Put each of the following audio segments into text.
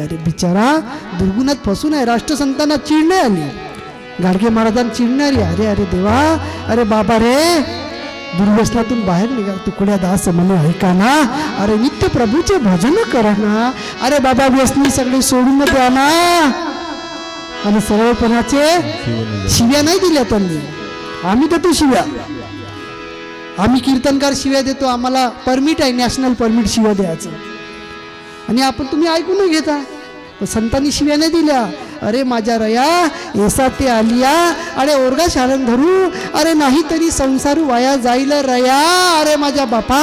अरे बिचारा दुर्गुणात फसून आहे राष्ट्रसंतांना चिडणे आली. गाडगे महाराजांना चिडणारी अरे अरे देवा अरे बाबा रे. दुर्व्यसनातून बाहेर निघा. तुकड्या दास मन ऐका ना? अरे नित्य प्रभूचे भजन करा ना. अरे बाबा व्यसनी सगळे सोडून द्या ना. आणि सरळपणाचे शिव्या नाही दिल्या त्यांनी. आम्ही देतो शिव्या. आम्ही कीर्तनकार शिव्या देतो. आम्हाला परमिट आहे नॅशनल परमिट शिव्या द्यायचं. आणि आपण तुम्ही ऐकून घेता. संतांनी शिव्या नाही दिल्या. अरे माझ्या रया एसा ते आलिया अरे ओरगा शारण धरू. अरे नाही तरी संसारू वाया जाईल रया. अरे माझ्या बापा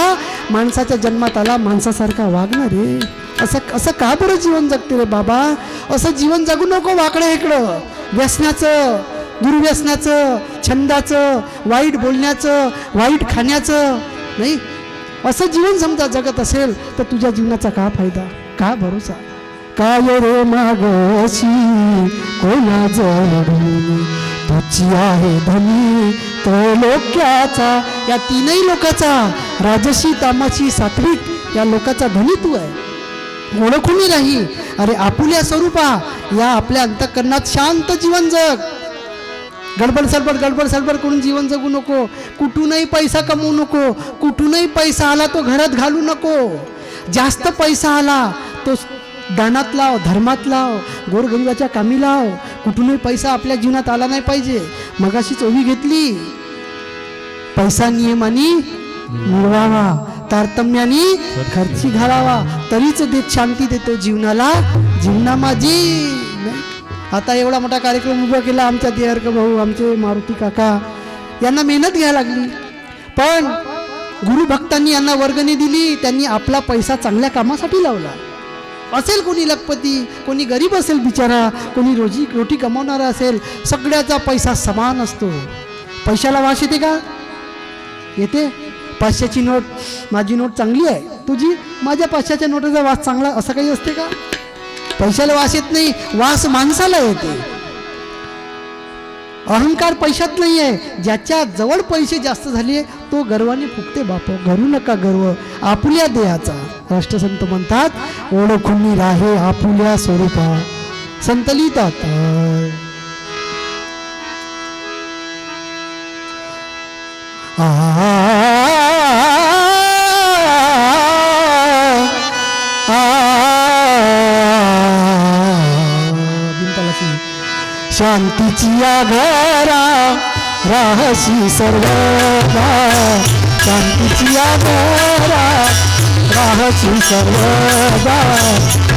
माणसाच्या जन्मात आला माणसासारखा वागणार रे. असं असं का बरं जीवन जगते रे बाबा? असं जीवन जगू नको वाकडं इकडं. व्यसनाचं दुर्व्यसनाचं छंदाचं वाईट बोलण्याचं वाईट खाण्याचं. नाही असं जीवन समजा जगत असेल तर तुझ्या जीवनाचा का फायदा? का भरोसा? काय रे मागशी कोणा जडून तुझी आहे धनी त्रैलोक्याचा या तीनही लोकाचा राजशी तामाची सात्विक या लोकाचा धनी तू आहे. ओळखूनही राही अरे आपुल्या स्वरूपा या आपल्या अंतकरणात शांत जीवन जग. गडबड सडबड गडबड सडबड करून जीवन जगू नको. कुठूनही पैसा कमवू नको. कुठूनही पैसा आला तो घरात घालू नको. जास्त पैसा आला तो दानात लाव धर्मात लाव गोरगंगाच्या कामी लाव. कुठूनही पैसा आपल्या जीवनात आला नाही पाहिजे. मगाशी चोवी घेतली. पैसा नियमाने मिळवावा तारतम्याने खर्ची घालावा. तरीच देत शांती देतो जीवनाला. जीवना माझी नाही आता एवढा मोठा कार्यक्रम उभा केला आमच्या देहरक भाऊ आमचे मारुती काका. यांना मेहनत घ्यायला लागली. पण गुरुभक्तांनी यांना वर्गणी दिली त्यांनी आपला पैसा चांगल्या कामासाठी लावला. असेल कोणी लखपती कोणी गरीब असेल बिचारा कोणी रोजी रोटी कमावणारा असेल सगळ्याचा पैसा समान असतो. पैशाला वास येते का? येते. पाचशेची नोट माझी नोट चांगली आहे. तुझी? माझ्या पाचशेच्या नोटाचा वास चांगला असं काही असते का? पैशाला वास येत नाही वास माणसाला येते. अहंकार पैशात नाही आहे. ज्याच्या जवळ पैसे जास्त झाले तो गर्वाने फुकते बाप. घरू नका गर्व. आपुल्या देहाचा. राष्ट्रसंत म्हणतात ओळखून राहे आपुल्या स्वरूपा. संतलितात शांतीची घरा राहशी सर्वदा. शांतीचिया घरा राहशी सर्वदा.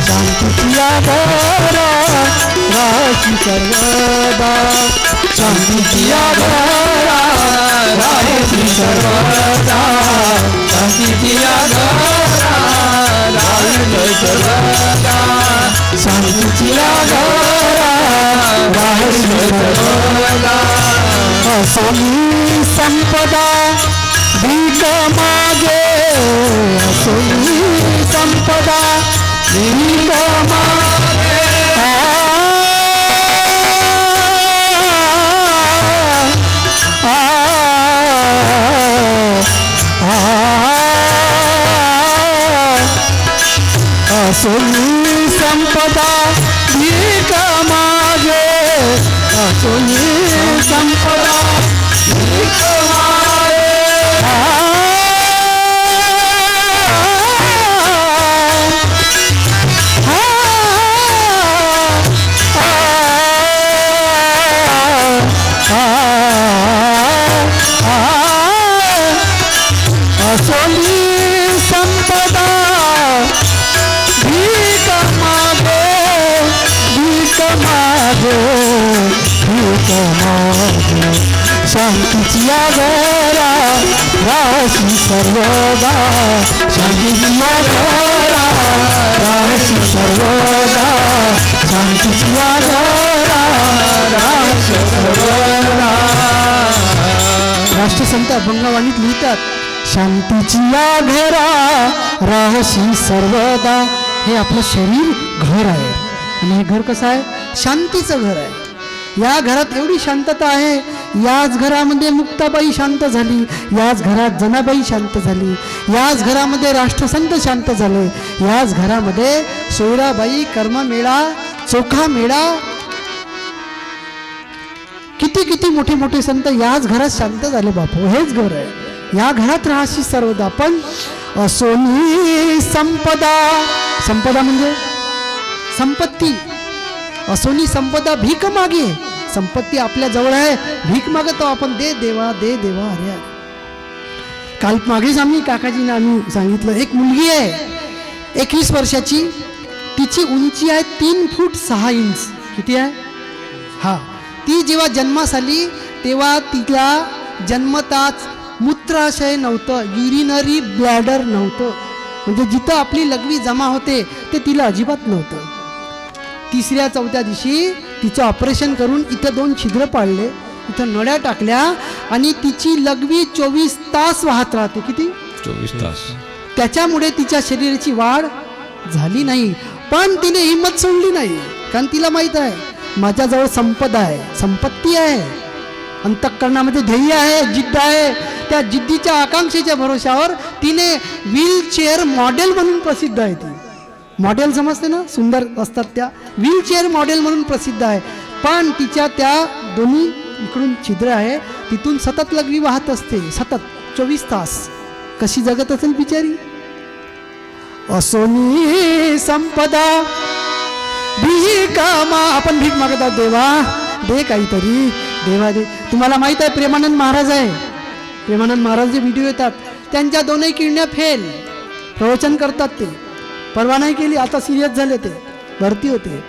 शांतीचिया घरा राहशी सर्वदा. शांतीचिया घरा राहशी सर्वदा. शांतीचिया घरा राहशी सर्वदा. शांतीचिया घरा राहशी संपदा भीक मागे असोनी संपदा भीक मागे शांतीची घरा राशी सर्वदा शांतीची या घरा राशी सर्वदा शांतीची या घरा राशी सर्वदा. राष्ट्रसंत अभंगवाणीत लिहितात शांतीची या घरा राहशी सर्वदा. हे आपलं शरीर घर आहे. आणि हे घर कसं आहे? शांतीचं घर आहे. या घरात एवढी शांतता आहे. याच घरामध्ये मुक्ताबाई शांत झाली. याच घरात जनाबाई शांत झाली. याच घरामध्ये राष्ट्रसंत शांत झाले. याच घरामध्ये सोयराबाई कर्ममेळा चोखा मेळा किती किती मोठे मोठे संत याच घरात शांत झाले बापू. हेच घर आहे. या घरात राहाशी सर्वदा. पण असोनी संपदा. संपदा म्हणजे? संपत्ती. असोनी संपदा भीक मागे. संपत्ती आपल्या जवळ आहे. भीक मागतो आपण. दे देवा दे देवा अरे अरे. काल मागेच आम्ही काकाजीने आम्ही सांगितलं एक मुलगी आहे. एकवीस वर्षाची. तिची उंची आहे तीन फूट सहा इंच. किती आहे? हा. ती जेव्हा जन्मास आली तेव्हा तिला जन्मताच मूत्राशय नव्हतं युरिनरी ब्लॅडर नव्हतं. म्हणजे जिथं आपली लघवी जमा होते ते तिला अजिबात नव्हतं. तिसऱ्या चौथ्या दिवशी तिचं ऑपरेशन करून इथं दोन छिद्र पाडले इथं नळ्या टाकल्या आणि तिची लघवी चोवीस तास वाहत राहते. किती? चोवीस तास. त्याच्यामुळे तिच्या शरीराची वाढ झाली नाही. पण तिने हिंमत सोडली नाही. कारण तिला माहीत आहे माझ्याजवळ संपदा आहे संपत्ती आहे. अंतःकरणामध्ये ध्येय आहे जिद्द आहे. त्या जिद्दीच्या आकांक्षेच्या भरोशावर तिने व्हीलचेअर मॉडेल म्हणून प्रसिद्ध आहे ती. मॉडेल समजते ना? सुंदर असतात त्या. व्हीलचेअर मॉडेल म्हणून प्रसिद्ध आहे. पण तिच्या त्या दोन्ही इकडून छिद्र आहे तिथून सतत लग्नी वाहत असते. सतत चोवीस तास. कशी जगत असेल बिचारी? असोनी संपदा. भिकामा आपण भीक मागतात देवा. दे काहीतरी. देवा दे. तुम्हाला माहीत आहे प्रेमानंद महाराज आहे. प्रेमानंद महाराज जे व्हिडिओ येतात. त्यांच्या दोनही किडण्या फेल. प्रवचन करतात ते. परवा नाही केली आता सिरियस झाले ते. भरती होते.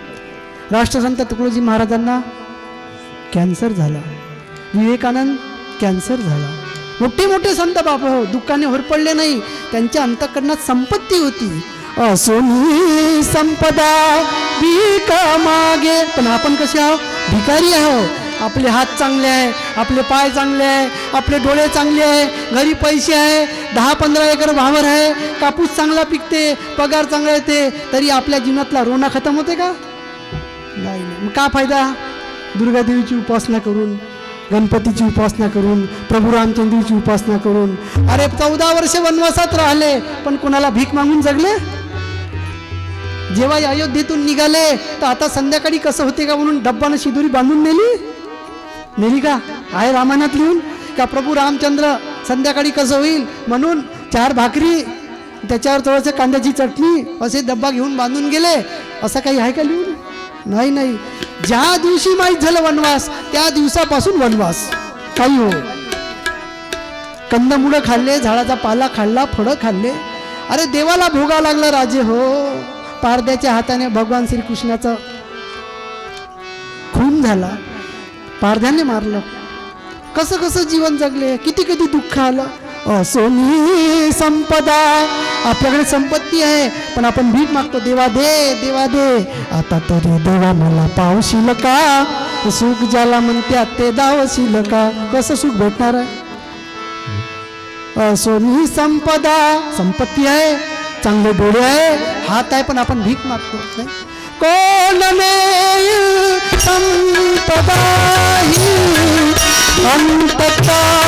राष्ट्रसंत तुकडोजी महाराजांना कॅन्सर झाला. विवेकानंद कॅन्सर झाला. मोठे मोठे संत बाप हो दुःखाने होरपडले नाही. त्यांच्या अंतकरणात संपत्ती होती. असोनी संपदा भिका मागे. पण आपण कसे आहो भिकारी आहो आपले हात चांगले आहे आपले पाय चांगले आहे आपले डोळे चांगले आहे घरी पैसे आहे दहा पंधरा एकर भावर आहे कापूस चांगला पिकते पगार चांगला येते तरी आपल्या जीवनातला रोना खतम होते का? नाही नाही. मग का फायदा? दुर्गादेवीची उपासना करून गणपतीची उपासना करून प्रभू रामचंद्रीची उपासना करून. अरे चौदा वर्ष वनवासात राहिले पण कोणाला भीक मागून जगले? जेव्हा अयोध्येतून निघाले तर आता संध्याकाळी कसं होते का म्हणून डब्बानं शिदुरी बांधून नेली? नेली का? आहे रामायणात लिहून? का प्रभू रामचंद्र संध्याकाळी कसं होईल? म्हणून चार भाकरी त्याच्यावर थोडंसं कांद्याची चटणी असे डब्बा घेऊन बांधून गेले. असं काही आहे का लिहून? नाही नाही. ज्या दिवशी माहीत झालं वनवास त्या दिवसापासून वनवास. काही हो. कंदमुळं खाल्ले झाडाचा पाला खाल्ला फळं खाल्ले. अरे देवाला भोगा लागला राजे हो. पारद्याच्या हाताने भगवान श्रीकृष्णाचा खून झाला. पारध्याने मारलं. कसं कसं जीवन जगले किती किती दुःख आलं. असोनी संपदा. आपल्याकडे संपत्ती आहे पण आपण भीक मागतो देवा दे देवा दे. आता तरी देवा मला पावशील का? सुख ज्याला म्हणत्यात ते दावशील का? कसं सुख भेटणार आहे? असोनी संपदा. संपत्ती आहे चांगले डोळे आहे हात आहे पण आपण भीक मागतो. नाही? कोण नेईल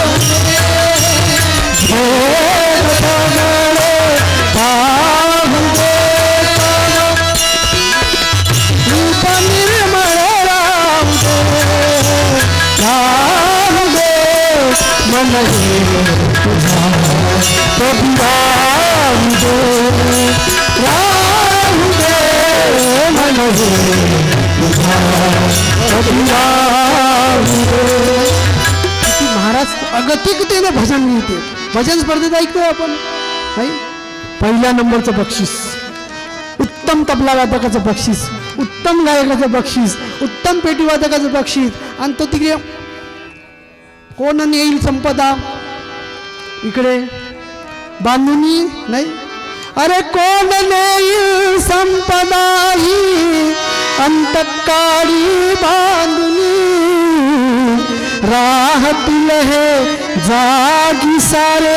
महाराज अगतिकतेने भजन लिहिते. भजन स्पर्धेत ऐकतोय आपण. नाही पहिल्या नंबरचं बक्षीस. उत्तम तबला वादकाचं बक्षीस. उत्तम गायकाचं बक्षीस. उत्तम पेटी वादकाचं बक्षीस. आणि तो तिकडे कोण येईल संपदा? इकडे. बांधुनी? नाही. अरे कोण नेईल संपदा ही? अंतकाळी बांधुनी. राहतील हे जागी सारे.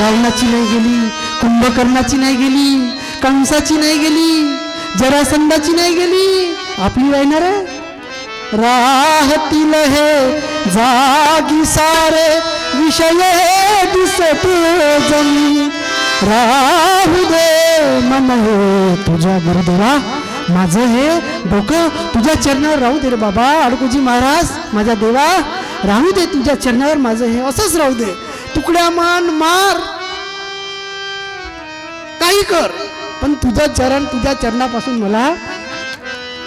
रावणाची नाही गेली कुंभकर्णाची नाही गेली कंसाची नाही गेली जरासंधाची नाही गेली. आपली राहणार आहे. राहतील हे जागी सारे विषय दिसत जमी. राहू दे मन हे तुझ्या गुरुदेवा माझं हे डोकं तुझ्या चरणावर राहू दे रे बाबा. अडकुजी महाराज माझ्या देवा राहू दे तुझ्या चरणावर माझं हे असंच राहू दे. तुकड्या मान मार. काही कर पण तुझं चरण तुझ्या चरणापासून मला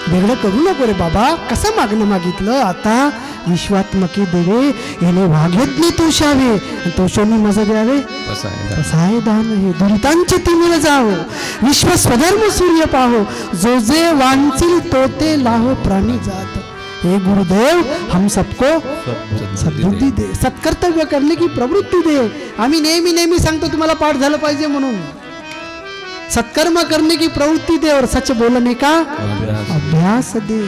वेगळं करू नको रे बाबा. कसं मागणं मागितलं? आता विश्वात्मके देवे याने वाघेतली तोषावे तोषांनी मजा द्यावे. कसाय दान हे दुरितांचे तिमिर जावो. विश्व स्वधर्म सूर्य पाहो. जो जे वांचिल तो ते लाहो प्राणी जात. हे गुरुदेव हम सबको सद्बुद्धी दे. सत्कर्तव्य करणे की प्रवृत्ती दे. आम्ही नेहमी नेहमी सांगतो तुम्हाला पाठ झालं पाहिजे म्हणून. सत्कर्म करणे की प्रवृत्ती दे और सच बोलणे का? अभ्यास. अभ्यास दे.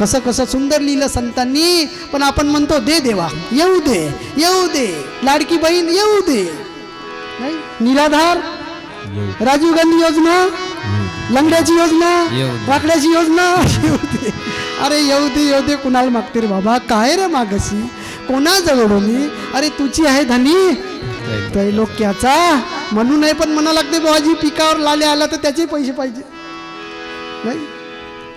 कसं कसं सुंदर लिहिलं संतांनी पण आपण म्हणतो दे देवा येऊ दे येऊ दे लाडकी बहीण येऊ दे. नाही? निराधार राजीव गांधी योजना लंगड्याची योजना. वाकड्याची योजना येऊ दे. अरे येऊ दे येऊ दे कुणाला मागते रे बाबा? काय रे मागशी? कोणा जवळून अरे तुझी आहे धनी. त्रैलोक्याचा. म्हणून नाही पण म्हणा लागते बुवाजी पिकावर लाल्या आला तर त्याचे पैसे पाहिजे. नाही.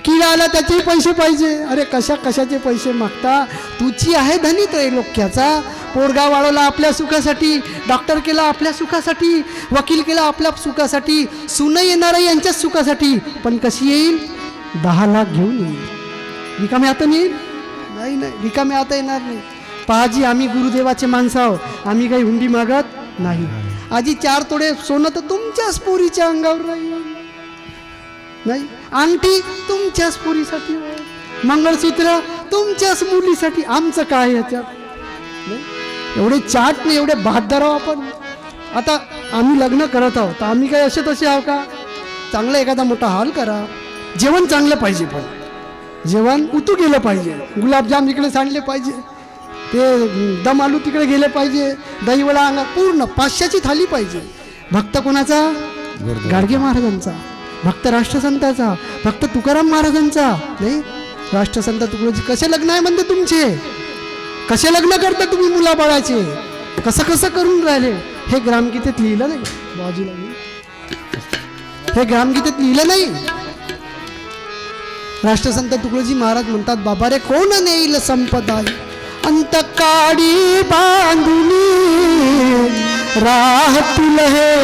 किडा आला त्याचे पैसे पाहिजे. अरे कशा कशाचे पैसे मागता? तुझी आहे धनी त्रैलोक्याचा. पोरगा वाढवला आपल्या सुखासाठी डॉक्टर केला आपल्या सुखासाठी वकील केला आपल्या सुखासाठी सुन येणार यांच्याच सुखासाठी. पण कशी येईल? दहा लाख घेऊन येईल. रिकामे आता येईल? नाही नाही रिकामे आता येणार नाही. पहाजी आम्ही गुरुदेवाचे माणसं आहोत. आम्ही काही हुंडी मागत नाही. आजी चार तोडे सोनं तर तुमच्याच पोरीच्या अंगावर राहील. नाही? अंगठी तुमच्याच पोरीसाठी आहे. मंगळसूत्र तुमच्याच मुलीसाठी आमचं काय याच्यात? एवढे चाट नाही एवढे बहादर आहो आपण. आता आम्ही लग्न करत आहोत. आम्ही काय असे तसे आहो का? चांगला एखादा मोठा हॉल करा. जेवण चांगलं पाहिजे पण. जेवण उतू गेलं पाहिजे. गुलाबजाम इकडे सांडले पाहिजे. ते दम आलू तिकडे गेले पाहिजे. दहीवडा अंगा पूर्ण पाचशेची थाली पाहिजे. भक्त कोणाचा. गाडगे महाराजांचा. भक्त राष्ट्रसंताचा भक्त तुकाराम महाराजांचा. नाही राष्ट्रसंत तुकडोजी कसे लग्न आहे म्हणते तुमचे? कसे लग्न करता तुम्ही मुलाबाळाचे? कसं कसं करून राहिले? हे ग्रामगीतेत लिहिलं नाही बाजूला हे ग्रामगीतेत लिहिलं नाही. राष्ट्रसंत तुकडोजी महाराज म्हणतात बाबा रे कोण नेईल संपदा? अंत काडी बांधुनी राहतील हे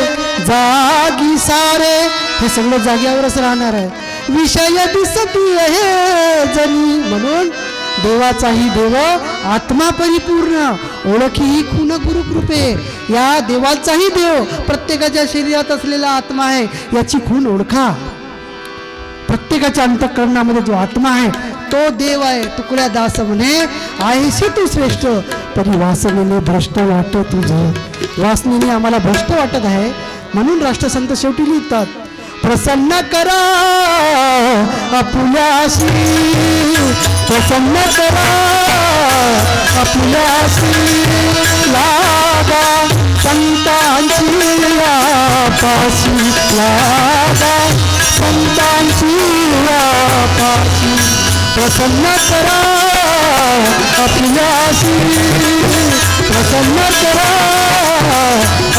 जागी सारे. हे सगळं जाग्यावरच राहणार आहे. विषय दिसती हे जनी. म्हणून देवाचाही देव आत्मा परिपूर्ण. ओळखी ही खून गुरुकृपे. या देवाचाही देव प्रत्येकाच्या शरीरात असलेला आत्मा आहे. याची खून ओळखा. प्रत्येकाच्या अंतकरणामध्ये जो आत्मा आहे तो देव आहे. तुकड्या दास म्हणे आहेसे तू श्रेष्ठ. तरी वासनेने भ्रष्ट वाटत तुझं. वासनेने आम्हाला भ्रष्ट वाटत आहे म्हणून राष्ट्रसंत शेवटी लिहितात प्रसन्न करा आपुल्याशी प्रसन्न करा आपुल्याशी लागा संतांची पाशी लागा संतांची पाशी प्रसन्न करा आपल्याशी प्रसन्न करा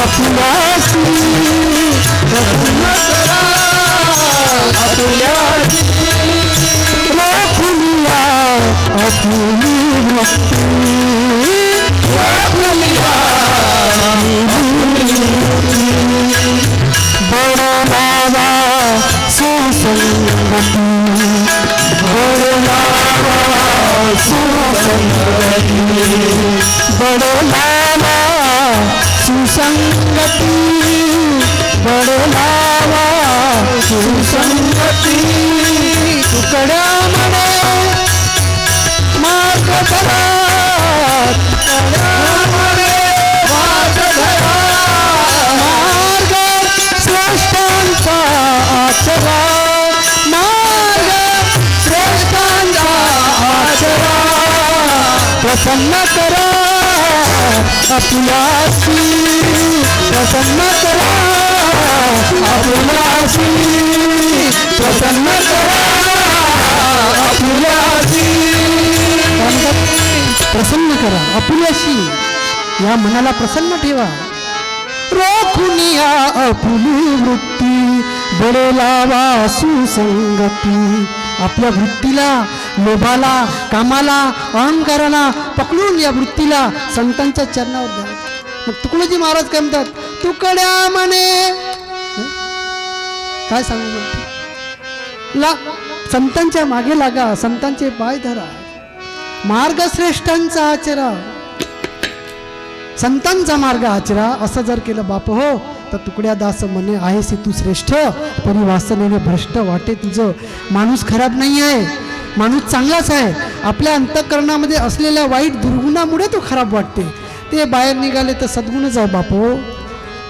अपनाती अपनाती खुलिया अपनी भक्ति बड़ा बाबा सुसंगति बड़ा बाबा सुसंगति बड़ा बाबा सुसंगती बडे सुसंगती तुकड्या मने मार्ग धरा मार्ग धरा मार्ग श्रेष्ठांचा आचरा मार्ग श्रेष्ठांचा आचरा प्रसन्न करा प्रसन्न करा. अपुलासी प्रसन्न करा. प्रसन्न करा. या मनाला प्रसन्न ठेवा. रोखुनिया अपुली वृत्ती बडे लावा सुसंगती. आपल्या वृत्तीला लोभाला कामाला अहंकाराला पकडून या वृत्तीला संतांच्या चरणावर द्या मग तुकडोजी महाराज काय म्हणतात? तुकड्या म्हणे. काय सांगू ला संतांच्या मागे लागा संतांचे पाय धरा. मार्गश्रेष्ठांचा आचरा. संतांचा मार्ग आचरा असं जर केलं बाप हो तर तुकड्या दास म्हणे आहेस तू श्रेष्ठ परी वासनेने भ्रष्ट वाटे तुझं. माणूस खराब नाही आहे माणूस चांगलाच आहे. आपल्या अंतःकरणामध्ये असलेल्या वाईट दुर्गुणामुळे तो खराब वाटते. ते बाहेर निघाले तर सद्गुणच आहे बाप. हो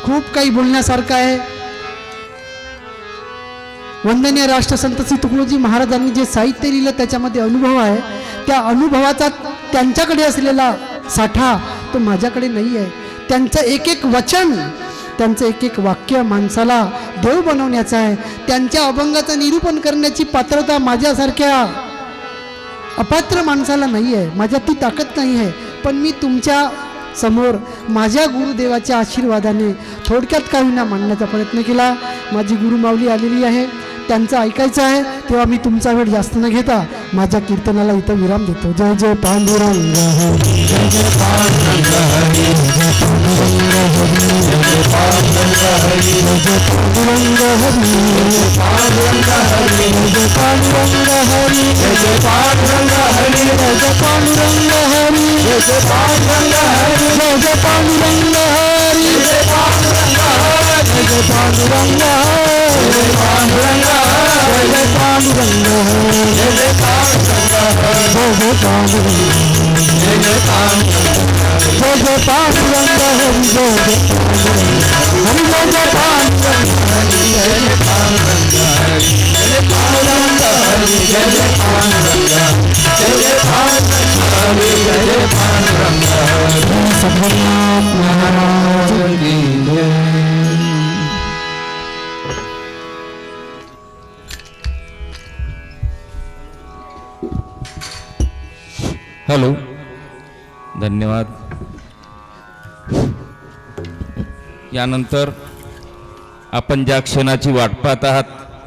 खूप काही बोलण्यासारखं आहे. वंदनीय राष्ट्रसंत श्री तुकडोजी महाराजांनी जे साहित्य लिहिलं त्याच्यामध्ये अनुभव आहे. त्या अनुभवाचा त्यांच्याकडे असलेला साठा तो माझ्याकडे नाही आहे. त्यांचं एक एक वचन त्यांचं एक एक वाक्य माणसाला देव बनवण्याचं आहे. त्यांच्या अभंगाचं निरूपण करण्याची पात्रता माझ्यासारख्या अपात्र माणसाला नाही आहे. माझ्यात ती ताकद नाही आहे. पण मी तुमच्यासमोर माझ्या गुरुदेवाच्या आशीर्वादाने थोडक्यात काही ना मांडण्याचा प्रयत्न केला. माझी गुरुमावली आलेली आहे. त्यांचं ऐकायचं आहे तेव्हा मी तुमचा वेळ जास्त न घेता माझ्या कीर्तनाला इथं विराम देतो जय जय पांडुरंग हरी. जय हरी पांडुरंग हरी. जय पांडुरंग हरी. जय जय पांडुरंग हरी. हरी जय पांडुरंगा जय पांडुरंगा जय पांडुरंगा जय पांडुरंगा जय पांडुरंगा जय पांडुरंगा जय पांडुरंगा हरी जय पांडुरंगा हरी जय पांडुरंगा जय पांडुरंगा जय पांडुरंगा हरी जय पांडुरंगा जय पांडुरंगा हॅलो. धन्यवाद. यानंतर आपण ज्या क्षणाची वाट पाहत आहात